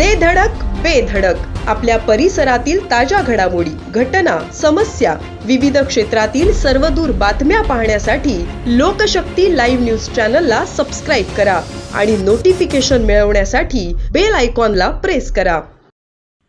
दे धडक बेधडक आपल्या परिसरातील ताज्या घडामोडी घटना समस्या विविध क्षेत्रातील सर्वदूर बातम्या पाहण्यासाठी लोकशक्ती लाईव्ह न्यूज चॅनलला सबस्क्राईब करा आणि नोटिफिकेशन मिळवण्यासाठी बेल आयकॉनला प्रेस करा.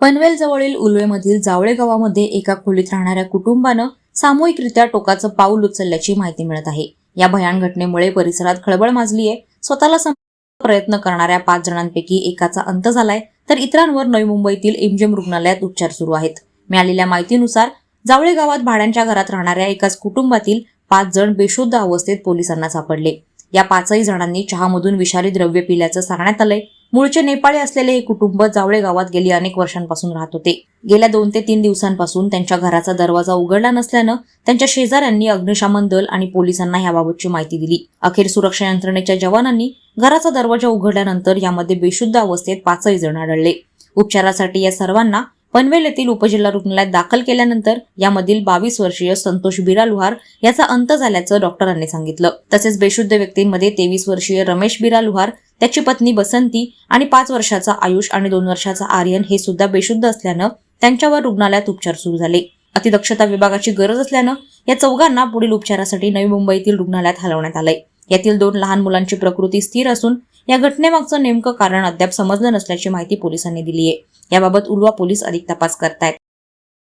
पनवेल जवळील उलवेमधील जावळे गावामध्ये एका खोलीत राहणाऱ्या कुटुंबानं सामूहिकरित्या टोकाचं पाऊल उचलल्याची माहिती मिळत आहे. या भयान घटनेमुळे परिसरात खळबळ माजली आहे स्वतःला प्रयत्न करणाऱ्या पाच जणांपैकी एकाचा अंत झालाय. तर इतरांवर नवी मुंबईतील एमजीएम रुग्णालयात उपचार सुरू आहेत. मिळालेल्या माहितीनुसार जावळे गावात भाड्यांच्या घरात राहणाऱ्या एकाच कुटुंबातील पाच जण बेशुद्ध अवस्थेत पोलिसांना सापडले. या पाचही जणांनी चहामधून विषारी द्रव्य पिल्याचं सांगण्यात आलंय. मूळचे नेपाळी असलेले हे कुटुंब जावळे गावात गेली अनेक वर्षांपासून राहत होते. गेल्या दोन ते तीन दिवसांपासून त्यांच्या घराचा दरवाजा उघडला नसल्यानं त्यांच्या शेजाऱ्यांनी अग्निशमन दल आणि पोलिसांना याबाबतची माहिती दिली. अखेर सुरक्षा यंत्रणेच्या जवानांनी घराचा दरवाजा उघडल्यानंतर यामध्ये बेशुद्ध अवस्थेत पाचही जण आढळले. उपचारासाठी या सर्वांना पनवेल येथील उपजिल्हा रुग्णालयात दाखल केल्यानंतर यामधील बावीस वर्षीय संतोष बिरालुहार याचा अंत झाल्याचं डॉक्टरांनी सांगितलं. तसेच बेशुद्ध व्यक्तींमध्ये तेवीस वर्षीय रमेश बिरालुहार त्याची पत्नी बसंती आणि पाच वर्षाचा आयुष आणि दोन वर्षाचा आर्यन हे सुद्धा बेशुद्ध असल्यानं त्यांच्यावर रुग्णालयात उपचार सुरू झाले. अतिदक्षता विभागाची गरज असल्यानं या चौघांना पुढील उपचारासाठी नवी मुंबईतील रुग्णालयात हलवण्यात आलंय. यातील दोन लहान मुलांची प्रकृती स्थिर असून या घटनेमागचं नेमकं कारण अद्याप समजलं नसल्याची माहिती पोलिसांनी दिली आहे. याबाबत उलवा पोलीस अधिक तपास करतायत.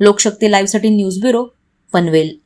लोकशक्ती लाईव्हसाठी न्यूज ब्युरो पनवेल.